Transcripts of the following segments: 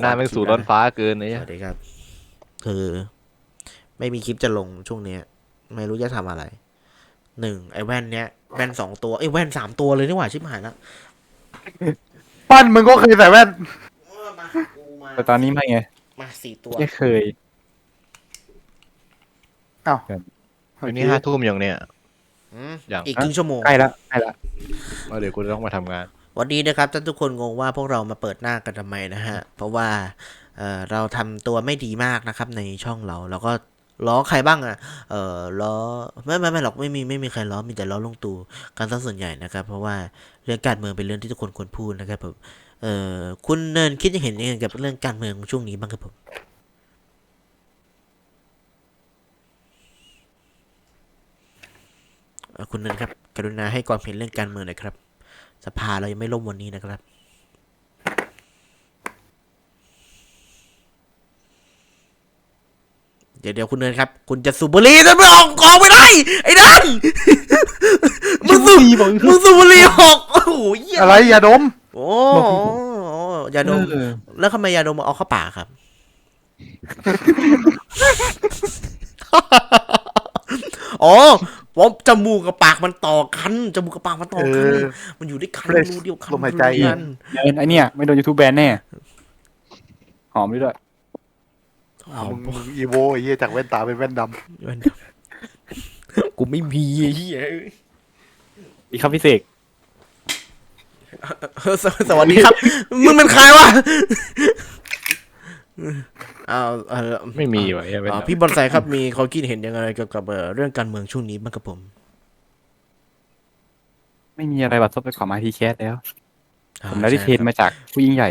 หน้าแม่งสู่ร้อนฟ้าเกินสเนี่ยวัสดีครับ คือ ไม่มีคลิปจะลงช่วงเนี้ย ไม่รู้จะทำอะไร หนึ่งไอ้แว่นเนี้ยแว่นสองตัวไอ้ยแว่นสามตัวเลยนี่หว่าชิบหายแล้วปั้นมึงก็เคยใส่แว่นมากูมาแต่ตอนนี้ไม่ไง มาสี่ตัวไม่เคยวันนี้ห้าทุ่มอย่างเนี้ยอืมอย่างอีกครึ่งชั่วโมงใกล้ละใกล้ละว่าเดี๋ยวกูจะต้องมาทำงาน วันนี้นะครับท่านทุกคนงงว่าพวกเรามาเปิดหน้ากันทำไมนะฮะ เพราะว่าเเราทำตัวไม่ดีมากนะครับในช่องเราแล้วก็ล้อใครบ้างอะ เออล้อไม่ไม่ไม่หรอกไม่มีไม่มีใครล้อมีแต่ล้อลงตูกันซะส่วนใหญ่นะครับ เพราะว่าเรื่องการเมืองเป็นเรื่องที่ทุกคนควรพูดนะครับผม เอ่อคุณเนินคิดยังเห็นยังไงกับเรื่องการเมืองช่วงนี้บ้างครับผมคุณเนินครับ กรุณาให้ความเห็นเรื่องการเมืองหน่อยครับ สภาเรายังไม่ล่มวันนี้นะครับ เดี๋ยวเดี๋ยวคุณเนินครับ คุณจะสูบบุหรี่แต่ไม่ออกออกไม่ได้ ไอ้นั่นมึงสูบมึงสูบบุหรี่ออกโอ้โหเหี้ยอะไรอย่าดม โอ้โหยาดม เออ แล้วทำไมยาดมมาเอาเข้าปากครับ อ๋อ ผมจมูกกับปากมันต่อกันจมูกกับปากมันต่อกันเออมันอยู่ด้วยกัน Fresh รูเดียวกันลมหายใจรูเดีวกันเดินไอเนี่ย ไม่โดนยูทูบแบนแน่ หอมด้วยด้วยหอมมึงอีโวไอ้เหี้ยจากแว่นตาเป็นแว่นดแว่นดำกูไม่มีไอ้เหี้ยดีครับพี่เสกเออสวสวัสดีครับ มึงเป็นใครวะเอาเออไม่มีว่ะไอ้เว้ยอ่าพี่บอลไซครับมีความคิดเห็นยังไงเกี่ยวกับเอ่อเรื่องการเมืองช่วงนี้บ้างครับผม ไม่มีอะไรบัดซบไปขอมาทีแคสแล้วอ่าผมได้ที่เทรนใช่ครับมาจากผู้ยิ่งใหญ่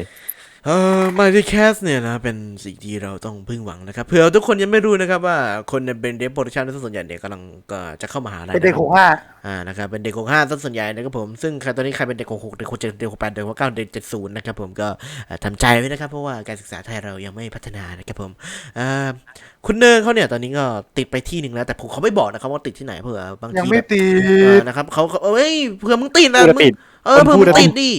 เอ่อมาที่แคสเนี่ยนะเป็นสิ่งที่เราต้องพึ่งหวังนะครับเผื่อทุกคนยังไม่รู้นะครับว่าคนในเป็นเดฟโปรดักชันส่วนใหญ่เนี่ยกำลังก็จะเข้ามหาำลัยเป็นเด็กนะคหรับกห้าอ่านะครับเป็นเด็กหกห้าส่วนใหญ่นะครับผมซึ่งใครตอนนี้ใครเป็นเด็กหกหกเด็กหกเจ็ดเด็กหกแปดเด็กหกเก้าเด็กเจ็ดศูนย์นะครับผมก็เอ่อทำใจไว้นะครับ เพราะว่าการศึกษาไทยเรายังไม่พัฒนานะครับผมอ่าคุณเนิร์เขาเนี่ยตอนนี้ก็ติดไปที่หนึ่งแล้วแต่ผมเขาไม่บอกนะครับว่าติดที่ไหนเผื่อบางยังทีไม่แบบตีเออนะครับเขาเขาเอ้ยเผื่อมึงติดนะพูดแล้วมึงติด เออคนเผื่อพูมึดงแล้วติดดิ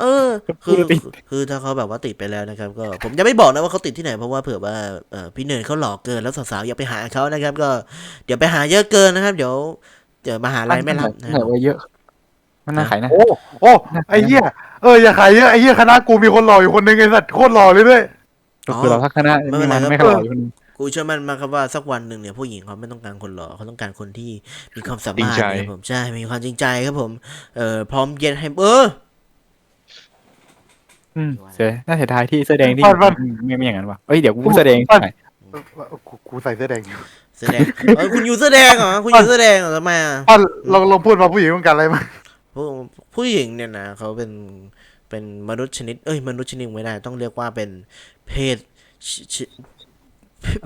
เออ คือพูดแล้วติดคือถ้าเขาแบบว่าติดไปแล้วนะครับ ก็ผมจะไม่บอกนะว่าเขาติดที่ไหนเพราะว่าเผื่อว่าเออพี่เนิร์เขาหลอกเกินแล้วสาวๆอย่าไปหาเขานะครับ ก็เดี๋ยวไปหาเยอะเกินนะครับ เดี๋ยวเดี๋ยวมหาลัยไม่รับนะขายไว้เยอะมันน่าขายนะ โอ้โอ้ไอ้เหี้ยเอออย่าขายเยอะไอ้เหี้ยคณะกูมีคนหล่ออยู่คนหนึงไอ้สัตว์โคตรหล่อเลยด้วยก็คือเราทักคณะไม่เป็นไรมันครับไม่ขลออยู่คนนึง กูเชื่อมั่นมากครับว่าสักวันหนึ่งเนี่ยผู้หญิงเขาไม่ต้องการคนหล่อเขาต้องการคนที่มีความสามารถนะครับผมใช่มีความจริงใจครับผมเอ่อพร้อมเย็นให้เอออืมเสียน่าเสียดายที่เสื้อแดงที่ฟันฟันไม่ไม่อย่างนั้นวะเอ้ยเดี๋ยวกูเสื้อแดงฟันใส่เออกูกูใส่เสื้อแดงอยู่แสดงเออคุณอยู่เสื้อแดงเหรอคุณอยู่เสื้อแดงเหรอทำไมอะปั้นลองลองพูดมาผู้หญิงต้องการอะไรมาผู้ผู้หญิงเนี่ยนะเขาเป็นเป็นมนุษย์ชนิด เอ้ยมนุษย์ชนิดไม่ได้ ต้องเรียกว่าเป็นเพศชช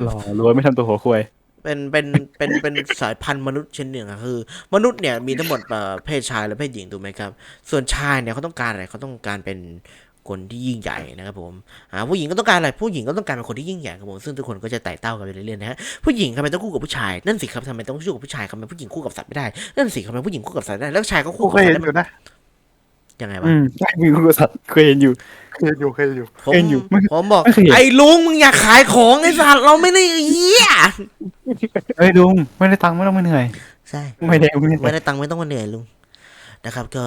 หล่อรวยไม่ทำตัวหัวควายเป็นเป็นเป็นเป็นสายพันธุ์มนุษย์ชนิดหนึ่งอะคือ มนุษย์เนี่ยมีทั้งหมดเอ่อเพศชายและเพศหญิงถูกไหมครับ ส่วนชายเนี่ยเขาต้องการอะไรเขาต้องการเป็นคนที่ยิ่งใหญ่นะครับผมอ่าผู้หญิงก็ต้องการอะไรผู้หญิงก็ต้องการเป็นคนที่ยิ่งใหญ่ครับผมซึ่งทุกคนก็จะไต่เต้ากันไปเรื่อยๆนะฮะผู้หญิงทำไมต้องคู่กับผู้ชายนั่นสิครับทำไมต้องคู่กับผู้ชายทำไมผู้หญิงคู่กับสัตว์ไม่ได้นั่นสิทำไมผู้หญิงคู่กับสัตว์ได้แล้วชายก็กูคู่เคกับยสัตเห็ว์นได้อยู่นะยังไงวะอืมใช่มีคุณสัตว์เคยเห็นอยู่เคยเห็นอยู่เคยเห็นอยู่ ผมเห็นอยู่ไม่ผมบอก ไม่เคยเห็น ไอ้ลุงมึงอย่าขายของไอ้สัตว์เราไม่ได้เหี้ยเอ้ยลุงไม่ได้ตังค์ไม่ต้องมาเหนื่อย ใช่ ไม่ได้ไม่ได้ไม่ได้ตังค์ไม่ต้องมาเหนื่อยลุงนะครับ ก็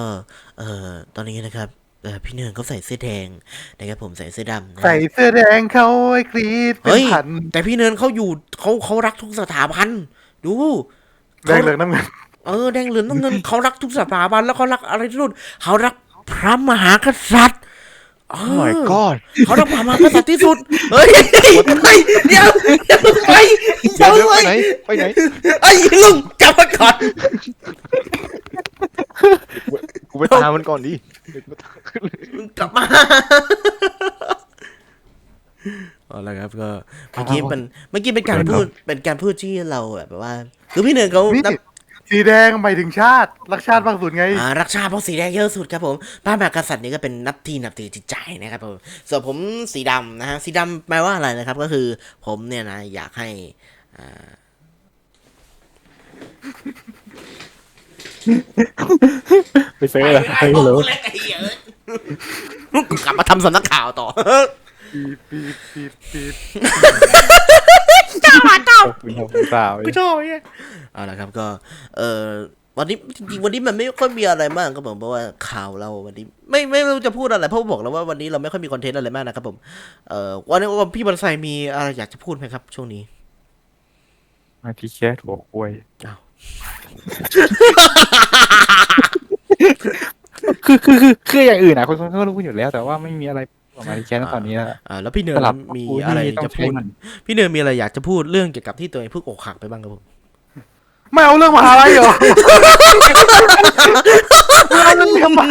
เอ่อตอนนี้นะครับเอ่อพี่เนืองเขาใส่เสื้อแดงนะครับผมใส่เสื้อดำนะ ใส่เสื้อแดงเขาไอ้กรีดเป็เฮ้นย พันแต่พี่เนืองเขาอยู่เขาเขารักทุกสถาบันดู แดงเหลืองน้ำเงินเออแดงเหลืองต้องเงินเขารักทุกสถาบันแล้วเขารักอะไรที่สุดเขารักพระมหากษัตริย์เอ โอ้ my อ god เขารักพระมหากษัตริย์ที่สุด เฮ้ยเฮ้ยเดี๋ยวเดี๋ยวไปเดี๋ยวเดี๋เดี๋ยวยวไปไปไหน ไปไหน ไอ้ลุงกลับมาก่อนกูไปตามมันก่อนดิลุงกลับมาเอาละครับก็เมื่อกี้เป็นเมื่อกี้เป็นการพูดเป็นการพูดที่เราแบบว่าคือพี่เนืองเขานี่นับ สีแดงหมายถึงชาติ รักชาติมากสุดไง อ่ารักชาติเพราะสีแดงเยอะสุดครับผมพระมหากษัตริย์นี่ก็เป็นนับที่นับถือจิตใจนะครับผมส่วนผมสีดำนะฮะสีดำแปลว่าอะไรนะครับ ก็คือผมเนี่ยนะอยากให้อ่าไปเซิร์ชเลยเฮ้ยฮัลโหลกูเล็กไอ้เหี้ยเอ้ยกูกลับมาทำสำนักข่าวต่อปีบปีบปีบปีบ จ้าเจ้าขอบคุณครับคุณสาวไม่ชอบไอ้เนี่ยเอาละครับก็เออวันนี้จริงๆวันนี้มันไม่ค่อยมีอะไรมากครับผมเพราะว่าข่าวเราวันนี้ ไม่ไม่รู้จะพูดอะไรเพราะว่าบอกแล้วว่าวันนี้เราไม่ค่อยมีคอนเทนต์อะไรมากนะครับผมเอ่อวันนี้พี่บอลไซมีอะไรอยากจะพูดไหมครับ ช่วงนี้มาที่แค่ถั่วกล้วยอ้าวคือคือคือคืออย่างอื่นนะคนเขาก็รู้อยู่แล้ว แต่ว่าไม่มีอะไร ออกมาที่แค่ตอนนี้นะอ่าแล้วพี่เนิสร์ลับมีกูอะไรที่ต้อจะงใช้พูดมันพี่เนิร์มีอะไรอยากจะพูดเรื่องเกี่ยวกับที่ตัวเองเพิ่งอกหักไปบ้างครับผมไม่เอาเรื่องมหาลัยเหรอไม่เอาเรื่องทำไม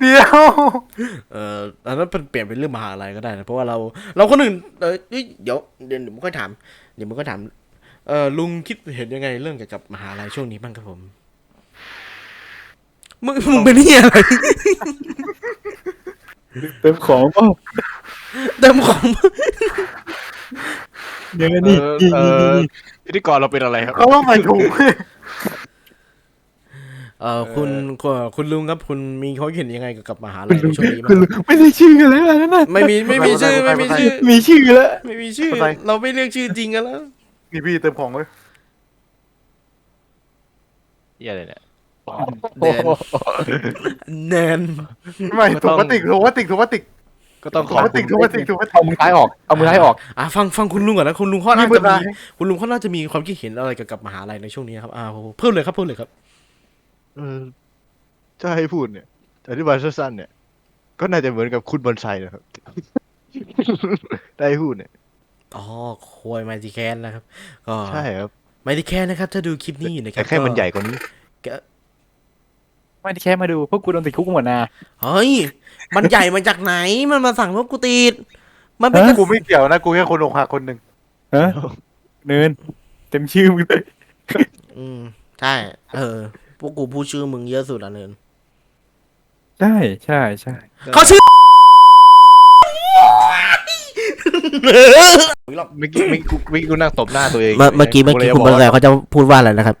เดี๋ยวเอ่ออันนั้นเป็นเปลี่ยนเป็นเรื่องมหาลัยก็ได้นะเพราะว่าเรา เราคนอื่นเออเอ้ยเดี๋ยวเดี๋ยวเดี๋ยวมึงค่อยถาม เดี๋ยวมึงก็ถามเออลุงคิดเห็นยังไงเรื่องเกี่ยวกับมหาลัยช่วงนี้บ้างครับผม มึงมึงเป็นนี่อะไรเติมของเปล่าเต็มของเดี๋ยวเอนี่อเออพิธีกรเราเป็นอะไรครับ เขาต้องใส่ถุงเอ่อคุณคุณคุณลุงครับคุณมีเขามเห็นยังไงเกี่ยวกับมหาลัคุณยลุในงช่วงนี้คุณบ้างลุงไม่ได้ชื่อกันแล้วนะนั่นไม่มีไม่มีชื่อไม่มีชื่อ มีชื่อแล้ว ไม่มีชื่อเราไม่เรียกชื่อจริงกันแล้ว นี่พี่เติมของเลย เหี้ยอะไรเนี่ย แนนแนนไม่ถุงพลาสติกถุงพลาสติกถุงพลาสติกก็ต้องถุขงอบพลาสติคุกณถุงพลาสติกถุงพลาสติเอากมือท้ายออกเอามือท้ายออกอะฟังฟังคุณลุงก่อนนะคุณลุงเขาน่ามีจะเวลามีคุณลุงเขาน่าจะมีความคิดเห็นอะไรเกี่ยวกับมหาลัยในช่วงนี้ครับอ่าเพิ่มเลยครับเพิ่มเลยครับเออถ้าให้พูดเนี่ยอธิบายสั้นๆเนี่ย ก็น่าจะเหมือนกับคุณบอนไซนะครับได้พูดเนี่ยอ๋อควยไมติแคนนะครับ ก็ใช่ครับไมติแคนนะครับ ถ้าดูคลิปนี้อยู่นะครัแต่บแค่มันก็ใหญ่กว่านี้ ไม่ได้แค่มาดูพวกกูโดนติดคุกหมดนะเฮ้ย มันใหญ่มาจากไหนมันมาสั่งพวกกูติด มันเป็นฮะกูไม่เกี่ยวนะกูแค่คนอกหักคนหนึ่งฮะเนินเต็มชื่อมึงเลยอืมใช่ เออ พวกกูพูดชื่อมึงเยอะสุดอะเนินใช่ใช่ใช่เขาชื่อเมื่อกี้เมื่อกี้กูเมื่อกี้กูนั่งตบหน้าตัวเองเมื่อเมื่อกี้เมื่อกี้คุณบอลแซเขาจะพูดว่าอะไรนะครับ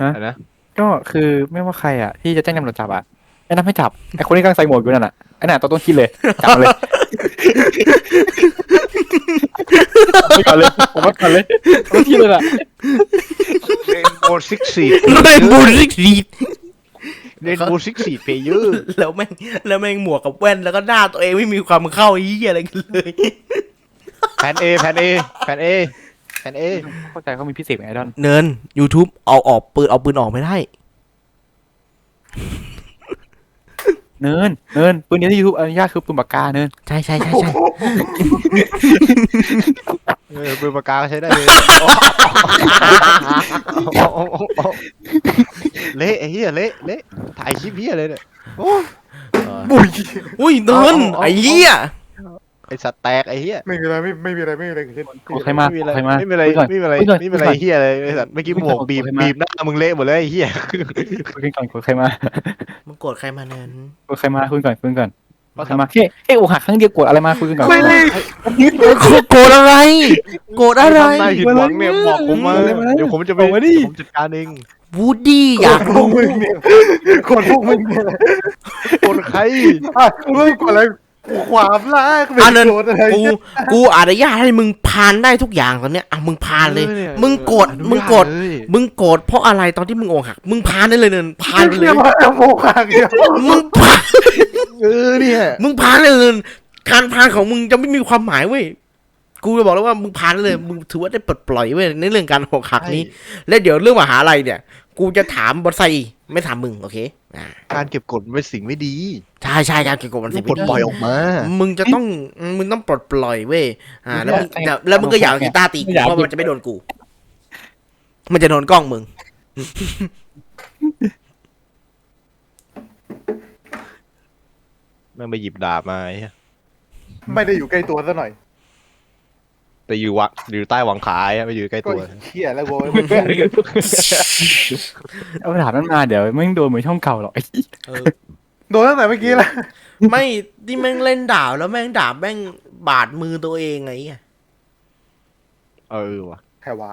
อะไรนะ ก็คือไม่ว่าใครอะที่จะแจ้งตำรวจจับอะแนะนำให้จับไอ้คนที่กำลังใส่หมวกอยู่นั่นอะไอ้น่ะตัวต้นคิดเลยจับมาเลยไปก่อนเลยผมว่าก่อนเลยต้นคิดเลยอะเรนโบว์ซิกซีเรนบูริกรีดเรนโบว์ซิกซีเพเยอร์แล้วแม่งแล้วแม่งหมวกกับแว่นแล้วก็หน้าตัวเองไม่มีความเข้าไอ้เหี้ยอะไรกันเลยแผนเอแผนเอแผนเอ แผนเอเข้าใจเขามีพิเศษไงดอนเนิน YouTube เอาออกปืนเอาปืนออกไม่ได้ เนินเนินปืนนี้ที่ยูทูบอนุญาตคือปืนปากกาเนินใช่ใช่ใช่ใช่เออปืนปากกาก็ใช้ได้เลยเอาเอาเอาเอาเละไอ้เหี้ยเละเละถ่ายคลิปเหี้ยเลยเนี่ยโอ้บุยอุ้ยเนินเอาเอาไอ้เหี้ย ไอสัตว์แตกไอ้เหี้ยไม่มีอะไรไม่ไม่มีอะไรไม่มีอะไรเกิดขึ้นขอใครมาไม่มีอะไรขอใครมาไม่มีอะไรคุยก่อนไม่มีอะไรคุยก่อนไม่มีอะไรคุยก่อนเหี้ยเลยไอ้สัตว์เมื่อกี้หมวกบีบคุยก่อนบีบหน้ามึงเละหมดเลยไอ้เหี้ยคุยกันก่อนคุยใครมามึงโกรธใครมาเนินคุยใครมาคุยก่อนคุยก่อนใครมาแค่แค่อกหักครั้งเดียวกดอะไรมาคุยกันก่อนไม่ได้โกรธอะไร โกรธอะไรทำนายผิดหวังเนี่ยบอกผมมาเดี๋ยวผมจะไปเดี๋ยวผมจัดการเองวูดดี้อยากพวกมึงเนี่ยคนพวกมึงเนี่ยคนใครอะกูรู้ก่อนเลย ความรักไม่อะเนินโกรธอะไรกูกูอนุญาตให้มึงพานได้ทุกอย่างตอนเนี้ยอะมึงพานเลยออนี่มึงโกรธอนุญาตมึงโกรธเลยมึงโกรธเพราะอะไรตอนที่มึงอกหัก มึงพานได้เลยเนินพานไปเลยเรียกว่าโมฆะเดียวมึงพานเออเนี่ยมึงพานได้เลยเนินการพานของมึงจะไม่มีความหมายเว้ย กูจะบอกแล้วว่ามึงพานได้เลยมึงถือว่าได้ปลดปล่อยเว้ยในเรื่องการอกหักนี้ และเดี๋ยวเรื่องมหาลัยเนี่ย กูจะถามบอสไซไม่ถามมึงโอเคอ่าการเก็บกดมันเป็นสิ่งไม่ดีใช่ใช่การเก็บกดมันต้สิองปลดปล่อยออกมา มึงจะต้องมึงต้องปลดปล่อยเว้ยอ่า แล้วมึงแล้วมึงก็อยากเอากีตาร์ตีกูเพราะมันจะไม่โดนกู มันจะโดนกล้องมึงแม่งไปหยิบดาบมาไอ้เหี้ยไม่ได้อยู่ใกล้ตัวซะหน่อย แต่อยู่วะอยู่ใต้หวังขาไอ้เหี้ยไม่อยู่ใกล้ก็ตัวเขี้ยแล้วกูไม่เชื่อเอาถามนั้นมาเดี๋ยวไม่งโดนเหมือนช่องเก่าหรอกไอ้เออ โดนตั้งแต่เมื่อกี้ละไม่ที่แม่งเล่นดาบแล้วแม่งดาบแม่งบาดมือตัวเองไงเหี้ยเออว่ะ แค่ว่า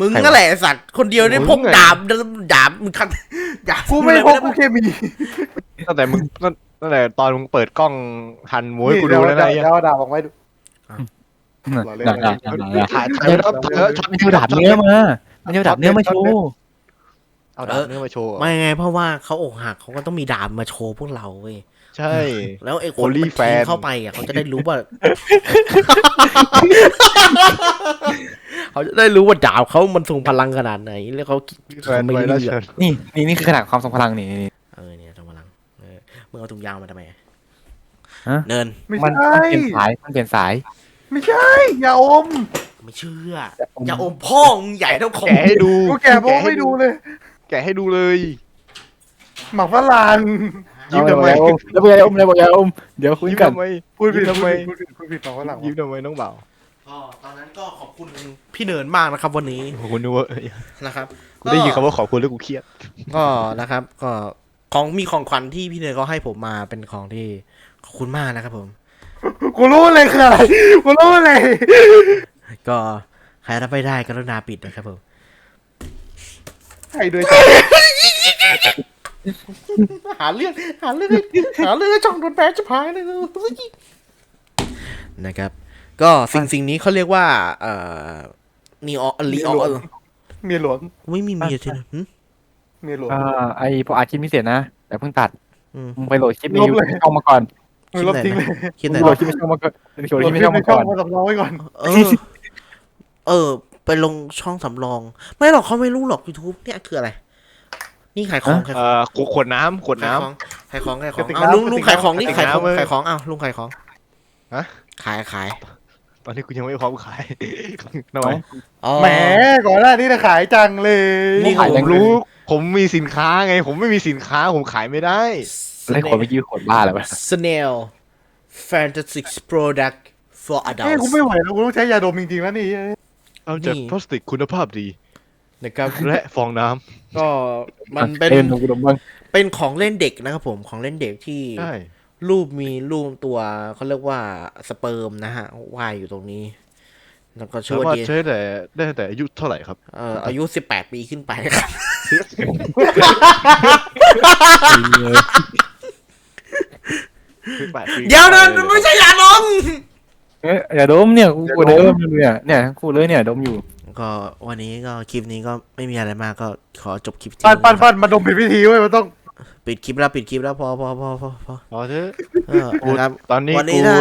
มึงก็แหละไอ้สัตว์คนเดียวได้มึงพกไง ดาบดาบมึงคันดาบกูไม่พกกูแค่มีตั้งแต่มึงตั้งตั้งแต่ตอนมึงเปิดกล้องหันหมูให้กูดูแล้วนะไอ้เหี้ยเดี๋ยวเอาดาบออกไว้ดู น่ะน่ะน่ะน่ะน่ะถ่ายถ่ายแล้วเออช็อตมันจะเอาดาบเนื้อมามันจะเอาดาบเนื้อมาโชว์เอาดาบเนื้อมาโชว์เหรอไม่ไงเพราะว่าเขาอกหักเขาก็ต้องมีดาบมาโชว์พวกเราเว้ยใช่ แล้วไอ้คน Only มันทิ้ง fan เข้าไปอะเขาจะได้รู้ว่าเขาจะได้รู้ว่าดาบเขามันทรงพลังขนาดไหน แล้วเขาคิดแฟนเขาไม่ไว้เลืแล้วอเชิกญนี่นี่นี่คือขนาดความทรงพลังนี่นี่เออเนี่ยทรงพลังเออมึงเอาถุงยางมาทำไมฮะเนินไม่มันใช่มันเปลี่ยนสายมันเปลี่ยนสาย ไม่ใช่ อย่าอมไม่เชื่อ อย่าอมพ่อมึงใหญ่เท่าคอแกะให้ดูกูแกบอกว่าไม่ดูเลย แกะให้ดูเลย หมักฝรั่งยิ้มทำไมแล้วเป็นไงอมแล้วบอกอย่าอม เดี๋ยวคุยยิ้มกันทำไมพูดผิดยิ้มทำไมพูดผิดพูดผิดหมักฝรั่งยิ้มทำไมน้องเบาก็ตอนนั้นก็ขอบคุณพี่เนินมากนะครับ วันนี้ขอบคุณนึกว่านะครับกูได้ยินคำว่าขอบคุณแล้วกูเครียดก็นะครับ ก็ของมีของขวัญที่พี่เนินเขาให้ผมมาเป็นของที่ขอบคุณมากนะครับผม กูรู้เลยคืออะไรกูรู้เลย ก็ใครรับไม่ได้กรุณาปิดนะครับผมใช่ด้วยหาเรื่องหาเรื่องหาเรื่องให้ช่องโดนแบนจะพายเลยนะครับ ก็สิ่งสิ่งนี้เขาเรียกว่า เอ่อนีออลีออเมียหลวงไม่มีเมียใช่ไหมหึเมียหลวงอ่าไอพออาคลิปไม่เสร็จนะแต่เพิ่งตัดอืมมึงไปโหลดคลิปในลบยูเลยช่องมาก่อนมึง ลบทิ้งเลยคิดไหนมึงโหลดคลิปในช่องมาก่อนโหลดคลิปในช่องมาช่ก่อองนมาสำรองไว้ก่อนเออ เออ ไปลงช่องสำรอง ไม่หรอกเขาไม่รู้หรอก YouTube เนี่ยคืออะไร นี่ขายของขายขเอ่องอขวดน้ำขวดน้ำขายของขายของกระติกเอาน้ำลุงลุงกระติกขายของนี่กระติกขายของน้ำเว้ยขายของเอาลุงขายของฮะขายขายตอนนี้กูยังไม่พร้อมขายทำไมอ๋อ แหมก่อนหน้านี้จะขายจังเลยนี่ผขายมรู้ ผมมีสินค้าไง ผมไม่มีสินค้าผมขายไม่ได้ แล้วขวดเมื่อกี้ขวดบ้าอะไรวะ Snail Fantastic Product for เอ้ย Adults กูไม่ไหวแล้วกูต้องใช้ยาดมจริงๆแล้วนี่เอาจากนี่ พลาสติกคุณภาพดี นะครับ และฟองน้ำก็มันเป็นเอ็นดูดมบ้างเป็นของเล่นเด็กนะครับผมของเล่นเด็กที่ใช่รูปมีรูปตัวเขาเรียกว่าสเปิร์มนะฮะว่ายอยู่ตรงนี้ แล้วก็ชื่สาอว่า มารถดีใช้แต่ได้ตั้งแต่อายุเท่าไหร่ครับ เอ่ออายุสิบแปดปีขึ้นไปครับ แปดปีเดี๋ยวนะไม่ใช่ยาดมเอ้ยอย่าดมเนี่ยกูกูเดิมอยู่เนี่ยเนี่ยกูเลยเนี่ยดมอยู่ก็วันนี้ก็คลิปนี้ก็ไม่มีอะไรมากก็ขอจบคลิปที่ปั้นปั้นนะครับปั้นมาดมผิดวิธีเว้ยมันต้องปิดคลิปแล้วปิดคลิปแล้วพอพอพอพอพอพอเถอะเออนะครับ ตอนนี้วันนี้กู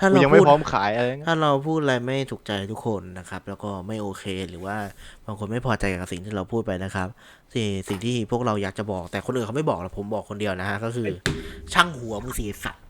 ถ้าถ้ากูเรายังไม่พูด พร้อมขายอะไรเงี้ยถ้าเราพูดอะไรไม่ถูกใจทุกคนนะครับ แล้วก็ไม่โอเคหรือว่าบางคนไม่พอใจกับสิ่งที่เราพูดไปนะครับสิ่งสิ่งที่พวกเราอยากจะบอกแต่คนอื่นเขาไม่บอกหรอกผมบอกคนเดียวนะฮะก็คือ ช่างหัวมึงสีสัตว์